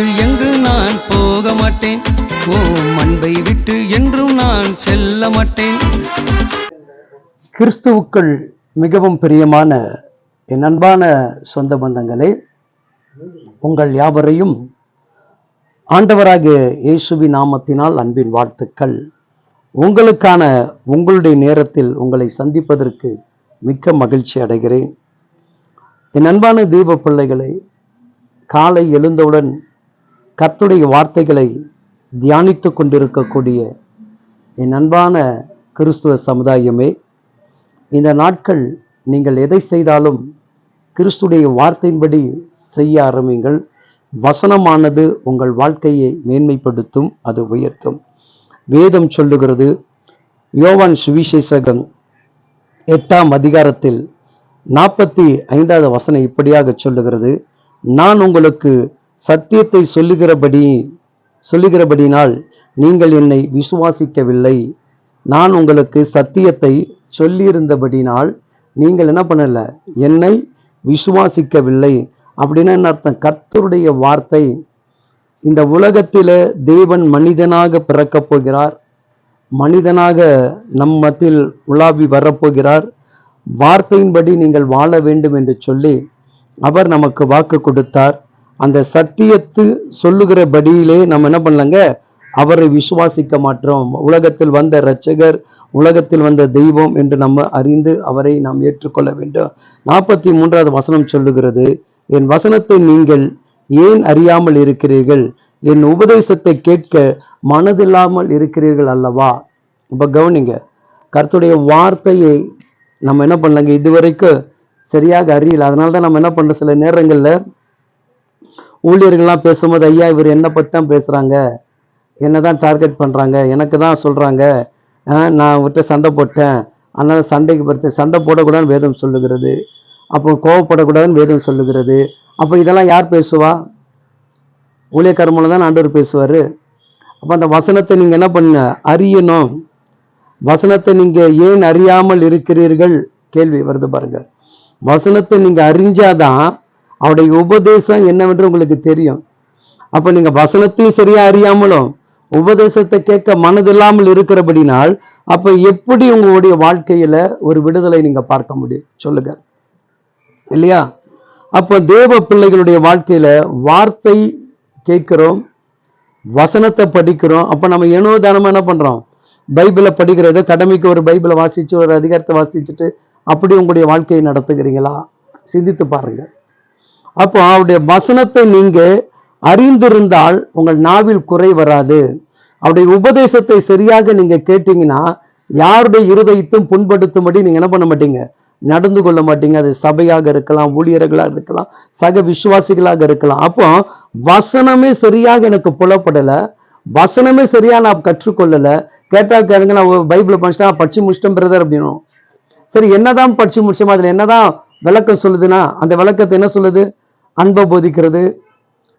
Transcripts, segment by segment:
விட்டு எங்கு நான் போக மாட்டேன்? ஓ அன்பை விட்டு என்றும் நான் செல்ல மாட்டேன். கிறிஸ்துவுக்கள் மிகவும் பிரியமான என் அன்பான சொந்த பந்தங்களே உங்கள் யாவரையும் ஆண்டவராக இயேசுவி நாமத்தினால் அன்பின் வாழ்த்துக்கள். உங்களுக்கான உங்களுடைய நேரத்தில் உங்களை சந்திப்பதற்கு மிக்க மகிழ்ச்சி அடைகிறேன். என் அன்பான தீப பிள்ளைகளை காலை எழுந்தவுடன் கர்த்துடைய வார்த்தைகளை தியானித்து கொண்டிருக்கக்கூடிய என் அன்பான கிறிஸ்துவ சமுதாயமே இந்த நாட்கள் நீங்கள் எதை செய்தாலும் கிறிஸ்துடைய வார்த்தையின்படி செய்ய ஆரம்பிங்கள் வசனமானது உங்கள் வாழ்க்கையை மேன்மைப்படுத்தும் அது உயர்த்தும். வேதம் சொல்லுகிறது யோவான் சுவிசேஷகன் எட்டாம் அதிகாரத்தில் நாற்பத்தி ஐந்தாவது வசனம் இப்படியாக சொல்லுகிறது நான் உங்களுக்கு சத்தியத்தை சொல்லுகிறபடி சொல்லுகிறபடினால் நீங்கள் என்னை விசுவாசிக்கவில்லை. நான் உங்களுக்கு சத்தியத்தை சொல்லியிருந்தபடினால் நீங்கள் என்ன பண்ணல? என்னை விசுவாசிக்கவில்லை. அப்படின்னா என்ன அர்த்தம்? கர்த்தருடைய வார்த்தை. இந்த உலகத்தில் தேவன் மனிதனாக பிறக்கப் போகிறார். மனிதனாக நம் மத்தியில் உலாவி வரப்போகிறார். வார்த்தையின்படி நீங்கள் வாழ வேண்டும் என்று சொல்லி அவர் நமக்கு வாக்கு கொடுத்தார். அந்த சத்தியத்து சொல்லுகிறபடியிலே நம்ம என்ன பண்ணலங்க? அவரை விசுவாசிக்க மாட்டோம். உலகத்தில் வந்த இரட்சகர் உலகத்தில் வந்த தெய்வம் என்று நம்ம அறிந்து அவரை நாம் ஏற்றுக்கொள்ள வேண்டும். நாற்பத்தி மூன்றாவது வசனம் சொல்லுகிறது என் வசனத்தை நீங்கள் ஏன் அறியாமல் இருக்கிறீர்கள்? என் உபதேசத்தை கேட்க மனதில்லாமல் இருக்கிறீர்கள் அல்லவா? இப்போ கவனிங்க கருத்துடைய வார்த்தையை நம்ம என்ன பண்ணலங்க? இதுவரைக்கும் சரியாக அறியல. அதனால தான் நம்ம என்ன பண்ணுறோம் சில நேரங்களில் ஊழியர்கள்லாம் பேசும்போது ஐயா இவர் என்ன பற்றி தான் பேசுகிறாங்க என்ன தான் டார்கெட் பண்ணுறாங்க எனக்கு தான் சொல்கிறாங்க நான் அவர்கிட்ட சண்டை போட்டேன். அதனால் சண்டைக்கு பொறுத்து சண்டை போடக்கூடாதுன்னு வேதம் சொல்லுகிறது. அப்போ கோவப்படக்கூடாதுன்னு வேதம் சொல்லுகிறது. அப்போ இதெல்லாம் யார் பேசுவா? ஊழியக்கார மூலம் தான் ஆண்டவர் பேசுவார். அப்போ அந்த வசனத்தை நீங்கள் என்ன பண்ண அறியணும். வசனத்தை நீங்கள் ஏன் அறியாமல் இருக்கிறீர்கள்? கேள்வி வருது பாருங்கள் வசனத்தை நீங்கள் அறிஞ்சாதான் அவருடைய உபதேசம் என்னவென்று உங்களுக்கு தெரியும். அப்போ நீங்கள் வசனத்தையும் சரியா அறியாமலும் உபதேசத்தை கேட்க மனதில்லாமல் இருக்கிறபடினால் அப்ப எப்படி உங்களுடைய வாழ்க்கையில ஒரு விடுதலை நீங்க பார்க்க முடியும்? சொல்லுங்க. இல்லையா? அப்போ தேவ பிள்ளைகளுடைய வாழ்க்கையில வார்த்தை கேட்கிறோம் வசனத்தை படிக்கிறோம். அப்ப நம்ம ஏனோ தானமா என்ன பண்றோம்? பைபிளை படிக்கிறது கடமைக்கு ஒரு பைபிளை வாசிச்சு ஒரு அதிகாரத்தை வாசிச்சுட்டு அப்படி உங்களுடைய வாழ்க்கையை நடத்துகிறீங்களா? சிந்தித்து பாருங்க. அப்போ அவருடைய வசனத்தை நீங்க அறிந்திருந்தால் உங்கள் நாவில் குறை வராது. அவருடைய உபதேசத்தை சரியாக நீங்க கேட்டீங்கன்னா யாருடைய இருதயத்தும் புண்படுத்தும்படி நீங்க என்ன பண்ண மாட்டீங்க? நடந்து கொள்ள மாட்டீங்க. அது சபையாக இருக்கலாம் ஊழியர்களாக இருக்கலாம் சக விசுவாசிகளாக இருக்கலாம். அப்போ வசனமே சரியாக எனக்கு புலப்படலை. வசனமே சரியா நான் கற்றுக்கொள்ளலை. கேட்டா கேளுங்க நான் பைபிளை படிச்சுட்டா படிச்சு முடிச்சிட்டேன் பிரதர் அப்படின்னும். சரி என்னதான் படிச்சு முடிச்சோமா அதுல என்னதான் விளக்கம் சொல்லுதுன்னா அந்த விளக்கத்தை என்ன சொல்லுது? அன்பை போதிக்கிறது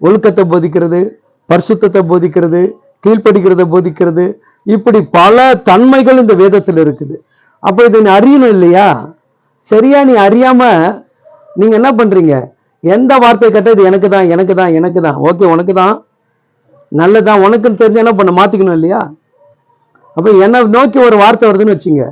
ஒழுக்கத்தை போதிக்கிறது பரிசுத்தத்தை போதிக்கிறது கீழ்ப்படுகிறத போதிக்கிறது. இப்படி பல தன்மைகள் இந்த வேதத்தில் இருக்குது. அப்போ இதை நீ அறியணும் இல்லையா? சரியா நீ அறியாம நீங்க என்ன பண்றீங்க? எந்த வார்த்தை கேட்டால் இது எனக்கு தான் எனக்கு தான் எனக்கு தான். ஓகே உனக்கு தான். நல்லதான் உனக்குன்னு தெரிஞ்சு என்ன பண்ண மாத்திக்கணும் இல்லையா? அப்போ என்ன நோக்கி ஒரு வார்த்தை வருதுன்னு வச்சுங்க.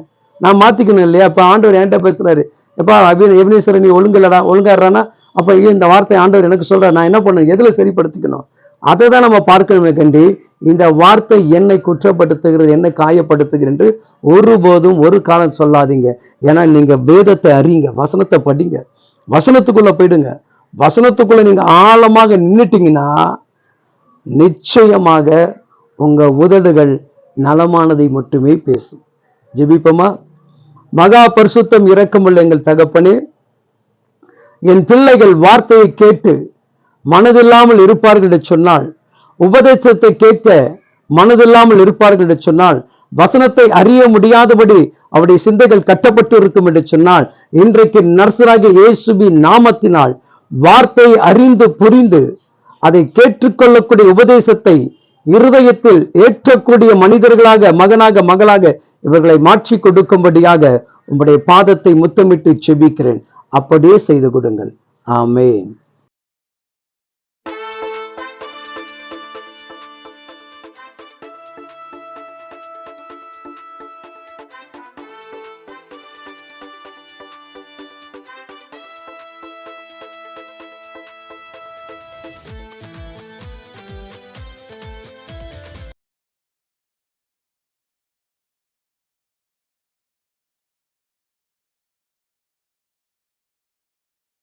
நான் மாத்திக்கணும் இல்லையா? இப்போ ஆண்டவர் என்கிட்ட பேசுறாரு. எப்பா அபி எபினேஸ்வரன் நீ ஒழுங்கு இல்லடா ஒழுங்காடுறானா அப்போ ஐயோ இந்த வார்த்தை ஆண்டவர் எனக்கு சொல்கிறார் நான் என்ன பண்ணணும்? எதில் சரிப்படுத்திக்கணும்? அதை தான் நம்ம பார்க்கணுமே கண்டி இந்த வார்த்தை என்னை குற்றப்படுத்துகிறது என்னை காயப்படுத்துகிறது என்று ஒருபோதும் ஒரு காலம் சொல்லாதீங்க. ஏன்னா நீங்கள் வேதத்தை அறியுங்க வசனத்தை படிங்க. வசனத்துக்குள்ளே போயிடுங்க. வசனத்துக்குள்ளே நீங்கள் ஆழமாக நின்னுட்டீங்கன்னா நிச்சயமாக உங்க உதடுகள் நலமானதை மட்டுமே பேசும். ஜெபிப்பமா? மகா பரிசுத்தம் இரக்கமுள்ள எங்கள் தகப்பனே என் பிள்ளைகள் வார்த்தையை கேட்டு மனதில்லாமல் இருப்பார்கள் என்று சொன்னால் உபதேசத்தை கேட்க மனதில்லாமல் இருப்பார்கள் என்று சொன்னால் வசனத்தை அறிய முடியாதபடி அவருடைய சிந்தைகள் கட்டப்பட்டு இருக்கும் என்று சொன்னால் இன்றைக்கு நர்சராகிய இயேசுபி நாமத்தினால் வார்த்தை அறிந்து புரிந்து அதை கேட்டுக்கொள்ளக்கூடிய உபதேசத்தை இருதயத்தில் ஏற்றக்கூடிய மனிதர்களாக மகனாக மகளாக இவர்களை மாற்றி கொடுக்கும்படியாக உங்களுடைய பாதத்தை முத்தமிட்டு செபிக்கிறேன். அப்படியே செய்து கொடுங்கள். ஆமேன்.